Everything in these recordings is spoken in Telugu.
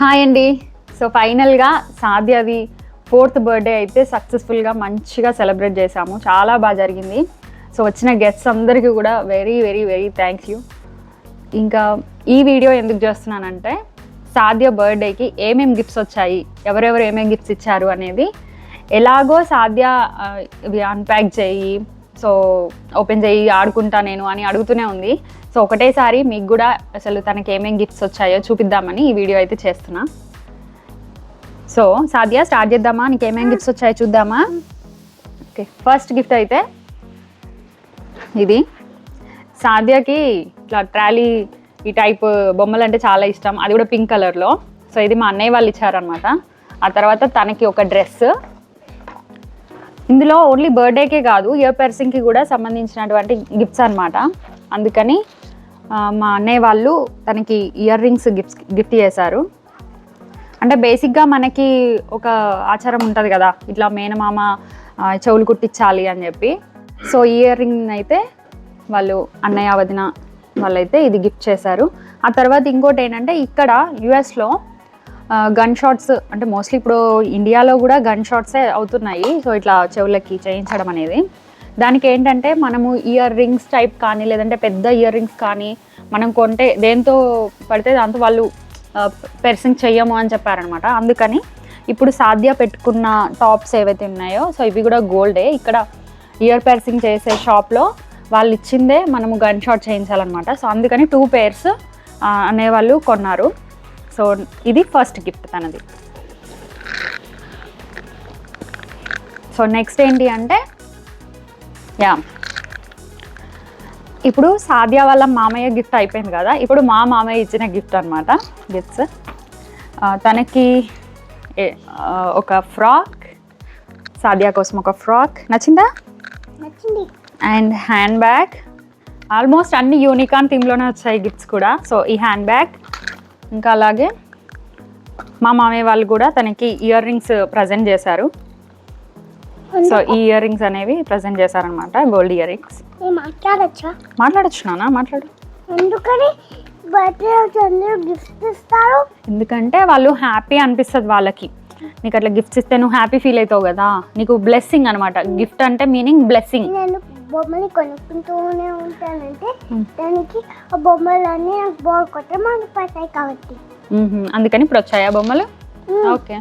హాయ్ అండి. సో ఫైనల్గా సాధ్యది ఫోర్త్ బర్త్డే అయితే సక్సెస్ఫుల్గా మంచిగా సెలబ్రేట్ చేశాము. చాలా బాగా జరిగింది. సో వచ్చిన గెస్ట్స్ అందరికీ కూడా very very very thank you ఇంకా ఈ వీడియో ఎందుకు చేస్తున్నానంటే సాధ్య బర్త్డేకి ఏమేమి గిఫ్ట్స్ వచ్చాయి ఎవరెవరు ఏమేమి గిఫ్ట్స్ ఇచ్చారు అనేది ఎలాగో సాధ్య ఇవి అన్ప్యాక్ చేయి సో ఓపెన్ చేయి ఆడుకుంటా నేను అని అడుగుతూనే ఉంది. సో ఒకటేసారి మీకు కూడా అసలు తనకి ఏమేమి గిఫ్ట్స్ వచ్చాయో చూపిద్దామని ఈ వీడియో అయితే చేస్తున్నా. సో సాధ్య స్టార్ట్ చేద్దామా? నీకు ఏమేమి గిఫ్ట్స్ వచ్చాయో చూద్దామా? ఓకే ఫస్ట్ గిఫ్ట్ అయితే ఇది. సాధ్యకి ఇట్లా ట్రాలీ ఈ టైప్ బొమ్మలు అంటే చాలా ఇష్టం. అది కూడా పింక్ కలర్లో. సో ఇది మా అన్నయ్య వాళ్ళు ఇచ్చారనమాట ఆ తర్వాత తనకి ఒక డ్రెస్. ఇందులో ఓన్లీ బర్త్డేకే కాదు ఇయర్ పర్సింగ్కి కూడా సంబంధించినటువంటి గిఫ్ట్స్ అనమాట అందుకని మా అన్నయ్య వాళ్ళు తనకి ఇయర్ రింగ్స్ గిఫ్ట్స్ గిఫ్ట్ చేశారు. అంటే బేసిక్గా మనకి ఒక ఆచారం ఉంటుంది కదా ఇట్లా మేనమామ చెవులు కుట్టించాలి అని చెప్పి. సో ఇయర్ రింగ్ అయితే వాళ్ళు అన్నయ్య వదిన వాళ్ళైతే ఇది గిఫ్ట్ చేశారు. ఆ తర్వాత ఇంకోటి ఏంటంటే ఇక్కడ యుఎస్లో గన్ షాట్స్ అంటే మోస్ట్లీ ఇప్పుడు ఇండియాలో కూడా గన్ షాట్సే అవుతున్నాయి. సో ఇట్లా చెవులకి చేయించడం అనేది. దానికి ఏంటంటే మనము ఇయర్ రింగ్స్ టైప్ కానీ లేదంటే పెద్ద ఇయర్ రింగ్స్ కానీ మనం కొంటే దేంతో పడితే దాంతో వాళ్ళు పెర్సింగ్ చెయ్యము అని చెప్పారనమాట అందుకని ఇప్పుడు సాధ్య పెట్టుకున్న టాప్స్ ఏవైతే ఉన్నాయో సో ఇవి కూడా గోల్డే ఇక్కడ ఇయర్ పెర్సింగ్ చేసే షాప్లో వాళ్ళు ఇచ్చిందే మనము గన్ షాట్ చేయించాలన్నమాట. సో అందుకని టూ పేర్స్ అనేవాళ్ళు కొన్నారు. సో ఇది ఫస్ట్ గిఫ్ట్ తనది. సో నెక్స్ట్ ఏంటి అంటే యా ఇప్పుడు సాధ్య వాళ్ళ మామయ్య గిఫ్ట్ అయిపోయింది కదా ఇప్పుడు మా మామయ్య ఇచ్చిన గిఫ్ట్ అనమాట గిఫ్ట్స్ తనకి ఒక ఫ్రాక్ సాధ్య కోసం ఒక ఫ్రాక్ నచ్చిందా? నచ్చింది. అండ్ హ్యాండ్ బ్యాగ్ ఆల్మోస్ట్ అన్ని యూనికాన్ థీమ్లోనే వచ్చాయి గిఫ్ట్స్ కూడా. సో ఈ హ్యాండ్ బ్యాగ్ ఇంకా అలాగే మా మామయ్య వాళ్ళు కూడా తనకి ఇయర్ రింగ్స్ ప్రజెంట్ చేశారు. సో ఈ ఇయర్ రింగ్స్ అనేవి ప్రజెంట్ చేశారనమాట గోల్డ్ ఇయర్ రింగ్స్ నేను మాట్లాడచ్చా? మాట్లాడచ్చు నాన్న మాట్లాడు. ఎందుకని? గిఫ్ట్ ఇస్తారు. ఎందుకంటే వాళ్ళు హ్యాపీ అనిపిస్తుంది వాళ్ళకి. నీకు అట్లా గిఫ్ట్స్ ఇస్తే నువ్వు హ్యాపీ ఫీల్ అవుతావు కదా. నీకు బ్లెస్సింగ్ అనమాట గిఫ్ట్ అంటే మీనింగ్ బ్లెస్సింగ్ నేను బొమ్మని కొనుక్కుంటూనే ఉంటానంటే. దానికి ఆ బొమ్మలన్నీ నాకు బాగా కొత్త మన పడతాయి కాబట్టి అందుకని ఇప్పుడు వచ్చాయా బొమ్మలు? Hmm. Okay.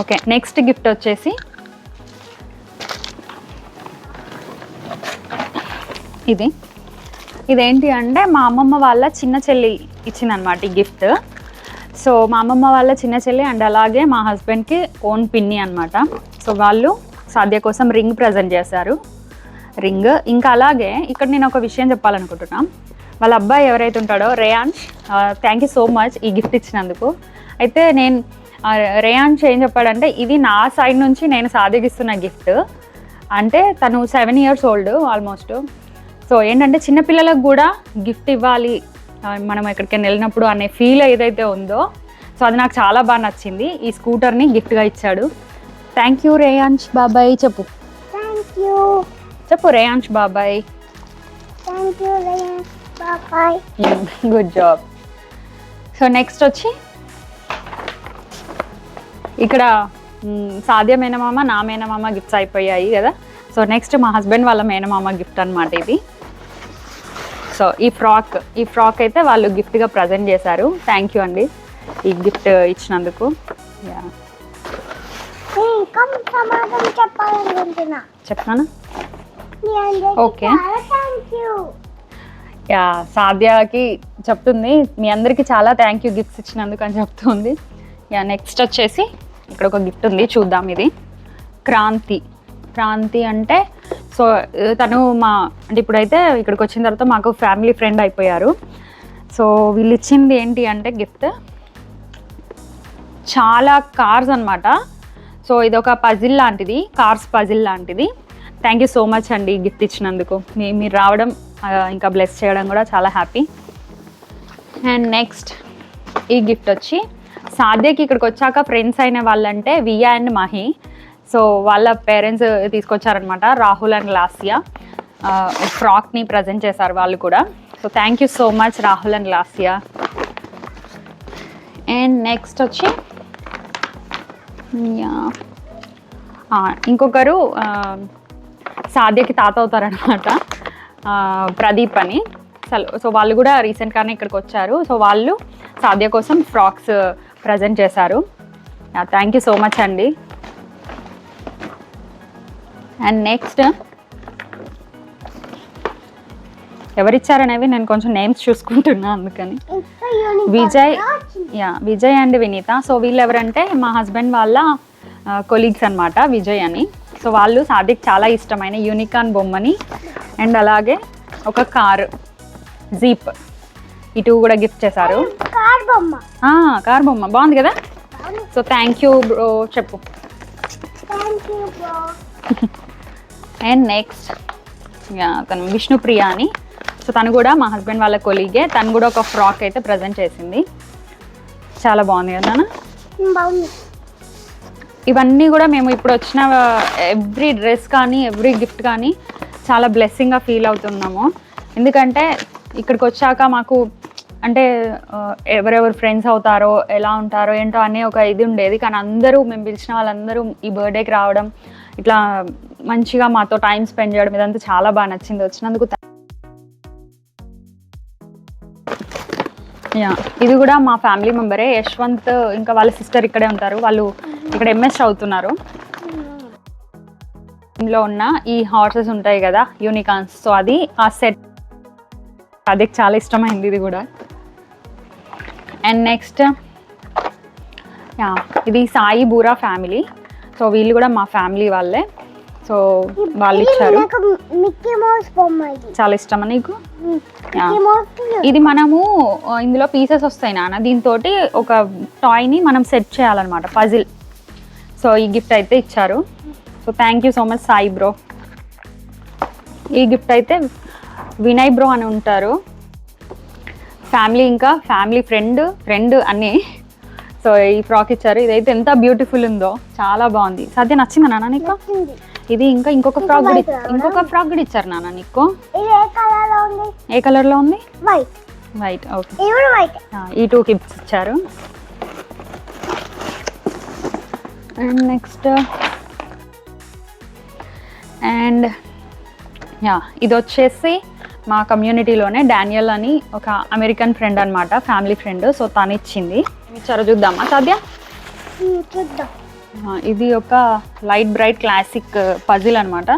Okay next gift వచ్చేసి ఇది. ఇదేంటి అంటే మా అమ్మమ్మ వాళ్ళ చిన్న చెల్లి ఇచ్చిందనమాట ఈ గిఫ్ట్ సో మా అమ్మమ్మ వాళ్ళ చిన్న చెల్లి అండ్ అలాగే మా హస్బెండ్కి ఓన్ పిన్ని అనమాట సో వాళ్ళు సాధ్య కోసం రింగ్ ప్రజెంట్ చేశారు. రింగ్ ఇంకా అలాగే ఇక్కడ నేను ఒక విషయం చెప్పాలనుకుంటున్నా. వాళ్ళ అబ్బాయి ఎవరైతే ఉంటాడో Reyansh thank you so much ఈ గిఫ్ట్ ఇచ్చినందుకు. అయితే నేను రేయాన్ష్ ఏం చెప్పాడంటే ఇది నా సైడ్ నుంచి నేను సాధిగిస్తున్న గిఫ్ట్ అంటే తను seven years old almost so ఏంటంటే చిన్నపిల్లలకు కూడా గిఫ్ట్ ఇవ్వాలి మనం ఎక్కడికైనా వెళ్ళినప్పుడు అనే ఫీల్ ఏదైతే ఉందో. సో అది నాకు చాలా బాగా నచ్చింది. ఈ స్కూటర్ని గిఫ్ట్గా ఇచ్చాడు. థ్యాంక్ యూ రేయాన్ష్ బాబాయ్ చెప్పు థ్యాంక్ యూ చెప్పు రేయాన్ష్ బాబాయ్ thank you boy good job so next వచ్చి ఇక్కడ మ్, సాధ్య మేనమామ నా మేనమామ గిఫ్ట్స్ అయిపోయాయి కదా. సో నెక్స్ట్ మా హస్బెండ్ వాళ్ళ మేనమామ గిఫ్ట్ అనమాట ఇది. సో ఈ ఫ్రాక్ ఈ ఫ్రాక్ అయితే వాళ్ళు గిఫ్ట్గా ప్రజెంట్ చేశారు. థ్యాంక్ యూ అండి ఈ గిఫ్ట్ ఇచ్చినందుకు. యా ఇంకా సమాధానం చెప్పాలనుకుంటున్నా. చాలా థ్యాంక్ యూ సాధ్యకి చెప్తుంది. మీ అందరికీ చాలా థ్యాంక్ యూ గిఫ్ట్స్ ఇచ్చినందుకు అని చెప్తుంది. యా నెక్స్ట్ వచ్చేసి ఇక్కడ ఒక గిఫ్ట్ ఉంది చూద్దాం ఇది. క్రాంతి. క్రాంతి అంటే సో తను మా అంటే ఇప్పుడైతే ఇక్కడికి వచ్చిన తర్వాత మాకు ఫ్యామిలీ ఫ్రెండ్ అయిపోయారు. సో వీళ్ళు ఇచ్చింది ఏంటి అంటే గిఫ్ట్ చాలా కార్స్ అన్నమాట. సో ఇది ఒక పజిల్ లాంటిది కార్స్ పజిల్ లాంటిది. థ్యాంక్ యూ సో మచ్ అండి గిఫ్ట్ ఇచ్చినందుకు. మీ మీరు రావడం ఇంకా బ్లెస్ చేయడం కూడా చాలా హ్యాపీ అండ్ నెక్స్ట్ ఈ గిఫ్ట్ వచ్చి సాధ్యకి ఇక్కడికి వచ్చాక ఫ్రెండ్స్ అయిన వాళ్ళంటే వియా అండ్ మహి. సో వాళ్ళ పేరెంట్స్ తీసుకొచ్చారనమాట రాహుల్ అండ్ లాసియా. ఫ్రాక్ని ప్రజెంట్ చేశారు వాళ్ళు కూడా. So thank you so much Rahul and Lasya. And next వచ్చి ఇంకొకరు సాధ్యకి తాత అవుతారనమాట ప్రదీప్ అని. సో వాళ్ళు కూడా రీసెంట్గానే ఇక్కడికి వచ్చారు. సో వాళ్ళు సాధ్య కోసం ఫ్రాక్స్ ప్రజెంట్ చేశారు. థ్యాంక్ యూ సో మచ్ అండి. అండ్ నెక్స్ట్ ఎవరిచ్చారనేవి నేను కొంచెం నేమ్స్ చూసుకుంటున్నా అందుకని. Vijay. Yeah Vijay and Vineetha. So వీళ్ళు ఎవరంటే మా హస్బెండ్ వాళ్ళ కొలీగ్స్ అన్నమాట విజయ్ అని. సో వాళ్ళు సాదిక్ చాలా ఇష్టమైన యూనికాన్ బొమ్మని అండ్ అలాగే ఒక కార్ జీప్ ఇటు కూడా గిఫ్ట్ చేశారు. కార్ బొమ్మ. ఆ, కార్ బొమ్మ. బాగుంది కదా? సో థ్యాంక్ యూ బ్రో చెప్పు. అండ్ నెక్స్ట్ తను విష్ణుప్రియ అని. సో తను కూడా మా హస్బెండ్ వాళ్ళ కొలీగే. తను కూడా ఒక ఫ్రాక్ అయితే ప్రజెంట్ చేసింది. చాలా బాగుంది కదా బాగుంది. ఇవన్నీ కూడా మేము ఇప్పుడు వచ్చిన ఎవ్రీ డ్రెస్ కానీ ఎవ్రీ గిఫ్ట్ కానీ చాలా బ్లెస్సింగ్గా ఫీల్ అవుతున్నాము. ఎందుకంటే ఇక్కడికి వచ్చాక మాకు అంటే ఎవరెవరు ఫ్రెండ్స్ అవుతారో ఎలా ఉంటారో ఏంటో అనే ఒక ఇది ఉండేది. కానీ అందరూ మేము పిలిచిన వాళ్ళందరూ ఈ బర్త్డేకి రావడం ఇట్లా మంచిగా మాతో టైం స్పెండ్ చేయడం ఇదంతా చాలా బాగా నచ్చింది. వచ్చినందుకు యా. ఇది కూడా మా ఫ్యామిలీ మెంబరే. యశ్వంత్ ఇంకా వాళ్ళ సిస్టర్ ఇక్కడే ఉంటారు. వాళ్ళు ఇక్కడ ఎంఎస్ చదువుతున్నారు. ఇందులో ఉన్న ఈ హార్సెస్ ఉంటాయి కదా యూనికాన్స్ సో అది ఆ సెట్ అది చాలా ఇష్టమైంది ఇది కూడా. అండ్ నెక్స్ట్ యా ఇది సాయి బూరా ఫ్యామిలీ. సో వీళ్ళు కూడా మా ఫ్యామిలీ వాళ్ళే. సో వాళ్ళు ఇచ్చారు. చాలా ఇష్టమా నీకు? ఇది మనము ఇందులో పీసెస్ వస్తాయి నాన్న. దీంతో ఒక టాయ్ని మనం సెట్ చేయాలన్నమాట పజిల్ సో ఈ గిఫ్ట్ అయితే ఇచ్చారు. So thank you so much Sai bro ఈ గిఫ్ట్ అయితే వినయ్ బ్రో అని ఉంటారు. ఫ్యామిలీ ఇంకా ఫ్యామిలీ ఫ్రెండ్ ఫ్రెండ్ అన్నీ సో ఈ ఫ్రాక్ ఇచ్చారు. ఇదైతే ఎంత బ్యూటిఫుల్ ఉందో చాలా బాగుంది. సద్య నచ్చిందా నాన్న నీకు? ఇది ఇంకా ఇంకొక ఇంకా ఫ్రాక్ కూడా. ఇంకొక ఫ్రాక్ కూడా ఇచ్చారు నాన్న నీకు? ఏ కలర్లో ఉంది? ఏ కలర్లో ఉంది? వైట్ వైట్ ఓకే ఈ టూ గిఫ్ట్స్ ఇచ్చారు. అండ్ నెక్స్ట్ అండ్ యా ఇది వచ్చేసి మా కమ్యూనిటీలోనే డానియల్ అని ఒక అమెరికన్ ఫ్రెండ్ అనమాట ఫ్యామిలీ ఫ్రెండ్ సో తను ఇచ్చింది. ఇచ్చారో చూద్దామా సాధ్య? చూద్దాం. ఇది ఒక లైట్ బ్రైట్ క్లాసిక్ పజిల్ అనమాట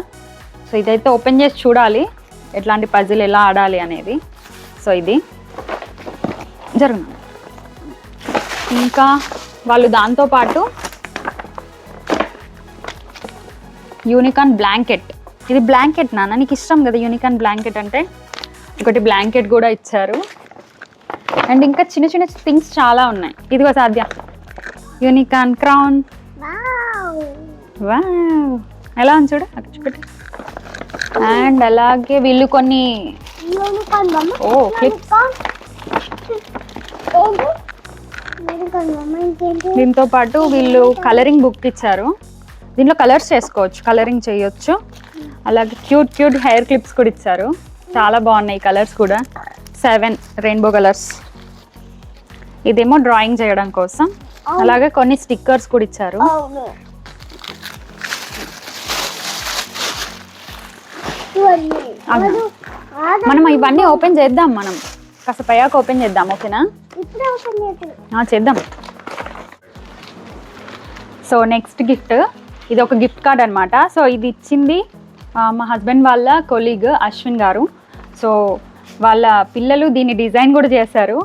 సో ఇదైతే ఓపెన్ చేసి చూడాలి ఎట్లాంటి పజిల్ ఎలా ఆడాలి అనేది. సో ఇది జరుగును ఇంకా వాళ్ళు దాంతోపాటు యూనికాన్ బ్లాంకెట్. ఇది బ్లాంకెట్ నాన్న నీకు ఇష్టం కదా యూనికాన్ బ్లాంకెట్ అంటే? ఒకటి బ్లాంకెట్ కూడా ఇచ్చారు. అండ్ ఇంకా చిన్న చిన్న థింగ్స్ చాలా ఉన్నాయి. ఇదిగో సాధ్య. Unicorn crown. వావ్. ఎలా ఉంది చూడు? అక్కడ చూపెట్టు. అండ్ అలాగే వీళ్ళు కొన్ని ఓ, దీంతో పాటు వీళ్ళు కలరింగ్ బుక్ ఇచ్చారు. దీంట్లో కలర్స్ చేసుకోవచ్చు. కలరింగ్ చేయొచ్చు. అలాగే క్యూట్ క్యూట్ హెయిర్ క్లిప్స్ కూడా ఇచ్చారు. చాలా బాగున్నాయి కలర్స్ కూడా. సెవెన్ రెయిన్బో కలర్స్ ఇదేమో డ్రాయింగ్ చేయడం కోసం. అలాగే కొన్ని స్టిక్కర్స్ కూడా ఇచ్చారు. మనం ఇవన్నీ ఓపెన్ చేద్దాం మనం. కాసేపు అయ్యాక ఓపెన్ చేద్దాం ఓకేనా? చేద్దాం. సో నెక్స్ట్ గిఫ్ట్ ఇది ఒక గిఫ్ట్ కార్డ్ అనమాట సో ఇది ఇచ్చింది మా హస్బెండ్ వాళ్ళ కొలీగ్ అశ్విన్ గారు. సో వాళ్ళ పిల్లలు దీన్ని డిజైన్ కూడా చేశారు.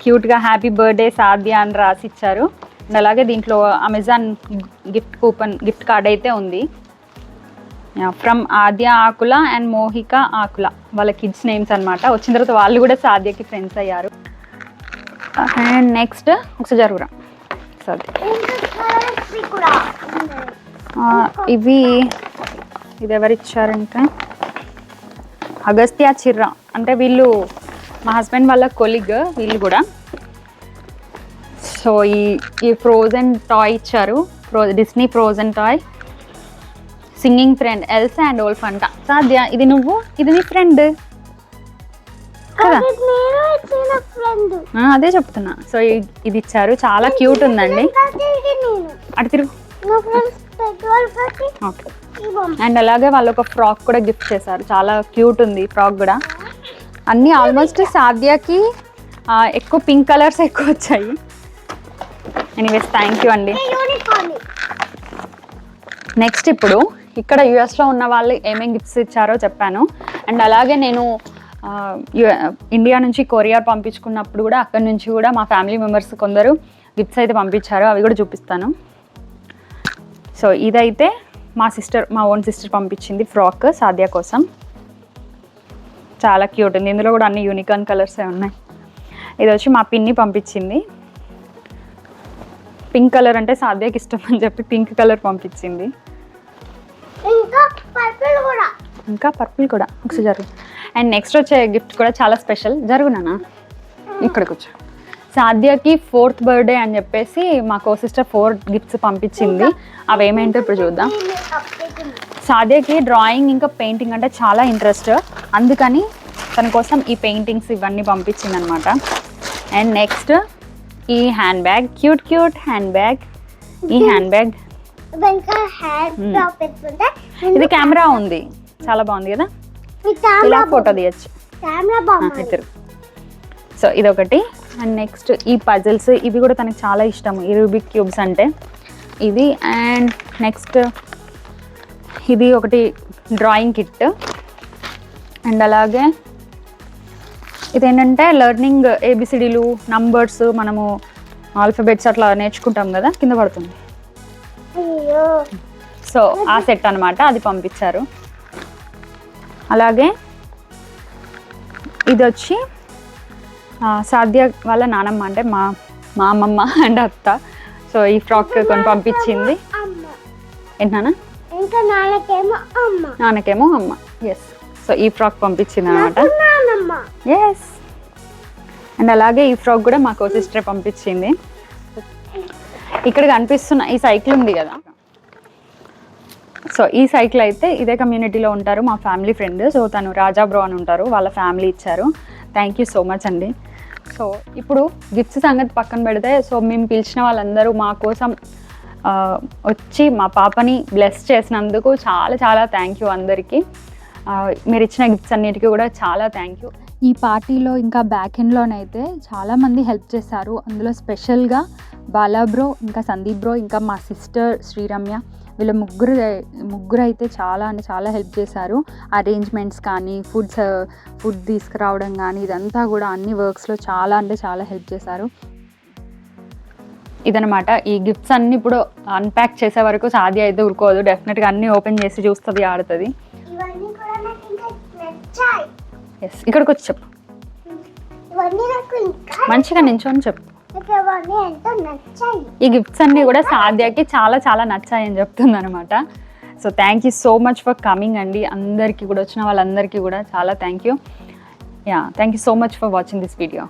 క్యూట్గా హ్యాపీ బర్త్డే సాధ్య అని రాసి ఇచ్చారు అండ్ అలాగే దీంట్లో Amazon gift coupon gift card అయితే ఉంది. ఫ్రమ్ ఆద్య ఆకుల అండ్ మోహిక ఆకుల వాళ్ళ కిడ్స్ నేమ్స్ అనమాట వచ్చిన తర్వాత వాళ్ళు కూడా సాధ్యకి ఫ్రెండ్స్ అయ్యారు. అండ్ నెక్స్ట్ ఒకసారి జరుగురా. సరే uh, ఇవి ఇది ఎవరిచ్చారంటే అగస్త్యా అగస్త్య చిర్రా. అంటే వీళ్ళు మా హస్బెండ్ వాళ్ళ కొలిగ్ వీళ్ళు కూడా. సో ఈ ఈ ఫ్రోజన్ టాయ్ ఇచ్చారు. ఫ్రో Disney Frozen toy singing friend Elsa and Olaf అంట. సాధ్య ఇది నువ్వు? ఇది నీ ఫ్రెండ్ కదా? అది చెప్తున్నా. సో ఇది ఇచ్చారు. చాలా క్యూట్ ఉందండి. అటు తిరుగు. అండ్ అలాగే వాళ్ళు ఒక ఫ్రాక్ కూడా గిఫ్ట్ చేశారు. చాలా క్యూట్ ఉంది ఫ్రాక్ కూడా. అన్నీ ఆల్మోస్ట్ సాధ్యాకి ఎక్కువ పింక్ కలర్స్ ఎక్కువ వచ్చాయి. ఎనీవేస్ థ్యాంక్ యూ అండి. నెక్స్ట్ ఇప్పుడు ఇక్కడ యుఎస్లో ఉన్న వాళ్ళు ఏమేమి గిఫ్ట్స్ ఇచ్చారో చెప్పాను. అండ్ అలాగే నేను ఇండియా నుంచి కొరియర్ పంపించుకున్నప్పుడు కూడా అక్కడి నుంచి కూడా మా ఫ్యామిలీ మెంబర్స్ కొందరు గిఫ్ట్స్ అయితే పంపించారు. అవి కూడా చూపిస్తాను. సో ఇదైతే మా సిస్టర్ మా ఓన్ సిస్టర్ పంపించింది ఫ్రాక్ సాధ్య కోసం. చాలా క్యూట్ ఉంది. ఇందులో కూడా అన్ని యూనికార్న్ కలర్సే ఉన్నాయి. ఇది వచ్చి మా పిన్ని పంపించింది. పింక్ కలర్ అంటే సాధ్యకి ఇష్టం అని చెప్పి పింక్ కలర్ పంపించింది. ఇంకా పర్పుల్ కూడా. ఇంకా పర్పుల్ కూడా. ఒకసారి జరుగు. అండ్ నెక్స్ట్ వచ్చే గిఫ్ట్ కూడా చాలా స్పెషల్. జరుగునా ఇక్కడ కూర్చో సాధ్యకి ఫోర్త్ బర్త్డే అని చెప్పేసి మా కో సిస్టర్ ఫోర్ గిఫ్ట్స్ పంపించింది. అవి ఏమేంటో ఇప్పుడు చూద్దాం. సాధ్యకి డ్రాయింగ్ ఇంకా పెయింటింగ్ అంటే చాలా ఇంట్రెస్ట్. అందుకని తన కోసం ఈ పెయింటింగ్స్ ఇవన్నీ పంపించింది అనమాట అండ్ నెక్స్ట్ ఈ hand bag. Cute cute hand bag. ఈ హ్యాండ్ బ్యాగ్. వెనక హ్యాండ్ Hmm. పెట్టుకుంటే ఇది కెమెరా ఉంది. చాలా బాగుంది కదా? ఇలా ఫోటో తీయచ్చు. కెమెరా సో ఇదొకటి. అండ్ నెక్స్ట్ ఈ పజిల్స్ ఇవి కూడా తనకి చాలా ఇష్టం. ఈ రూబిక్ క్యూబ్స్ అంటే ఇది అండ్ నెక్స్ట్ ఇది ఒకటి డ్రాయింగ్ కిట్ అండ్ అలాగే ఇదేంటంటే లెర్నింగ్ ఏబిసిడీలు నంబర్స్ మనము ఆల్ఫబెట్స్ అట్లా నేర్చుకుంటాం కదా కింద పడుతుంది. సో ఆ సెట్ అన్నమాట అది పంపించారు. అలాగే ఇది వచ్చి సాధ్య వాళ్ళ నానమ్మ అంటే మా మా అమ్మమ్మ అండ్ అత్త. సో ఈ ఫ్రాక్ కొని పంపించింది. ఏంటన్నా ఇంకా నాన్నకేమో అమ్మ. నాన్నకేమో అమ్మ. ఎస్ సో ఈ ఫ్రాక్ పంపించింది అనమాట ఎస్ అండ్ అలాగే ఈ ఫ్రాక్ కూడా మాకు సిస్టర్ పంపించింది. ఇక్కడ కనిపిస్తున్న ఈ సైకిల్ ఉంది కదా. సో ఈ సైకిల్ అయితే ఇదే కమ్యూనిటీలో ఉంటారు మా ఫ్యామిలీ ఫ్రెండ్. సో తను రాజా బ్రో అని ఉంటారు వాళ్ళ ఫ్యామిలీ ఇచ్చారు. థ్యాంక్ యూ సో మచ్ అండి. సో ఇప్పుడు గిఫ్ట్స్ సంగతి పక్కన పెడితే సో మేము పిలిచిన వాళ్ళందరూ మా కోసం వచ్చి మా పాపని బ్లెస్ చేసినందుకు చాలా చాలా థ్యాంక్ యూ అందరికీ. మీరు ఇచ్చిన గిఫ్ట్స్ అన్నిటికీ కూడా చాలా థ్యాంక్ యూ ఈ పార్టీలో ఇంకా బ్యాక్ ఎండ్లోనైతే చాలామంది హెల్ప్ చేశారు. అందులో స్పెషల్గా బాలా బ్రో ఇంకా సందీప్ బ్రో ఇంకా మా సిస్టర్ శ్రీరమ్య వీళ్ళ ముగ్గురు ముగ్గురు అయితే చాలా అంటే చాలా హెల్ప్ చేశారు. అరేంజ్మెంట్స్ కానీ ఫుడ్స్ ఫుడ్ తీసుకురావడం కానీ ఇదంతా కూడా అన్ని వర్క్స్లో చాలా అంటే చాలా హెల్ప్ చేశారు. ఇదనమాట ఈ గిఫ్ట్స్ అన్ని ఇప్పుడు అన్ప్యాక్ చేసే వరకు సాధ్య అయితే ఊరుకోదు. డెఫినెట్గా అన్నీ ఓపెన్ చేసి చూస్తుంది ఆడుతుంది. ఎస్ ఇక్కడికి వచ్చి చెప్పు మంచిగా నించొని చెప్పు. ఈ గిఫ్ట్స్ అన్ని కూడా సాధ్యకి చాలా చాలా నచ్చాయని చెప్తుంది అనమాట so thank you so much for coming అండి. అందరికీ కూడా వచ్చిన వాళ్ళందరికీ కూడా చాలా thank you yeah thank you so much for watching this video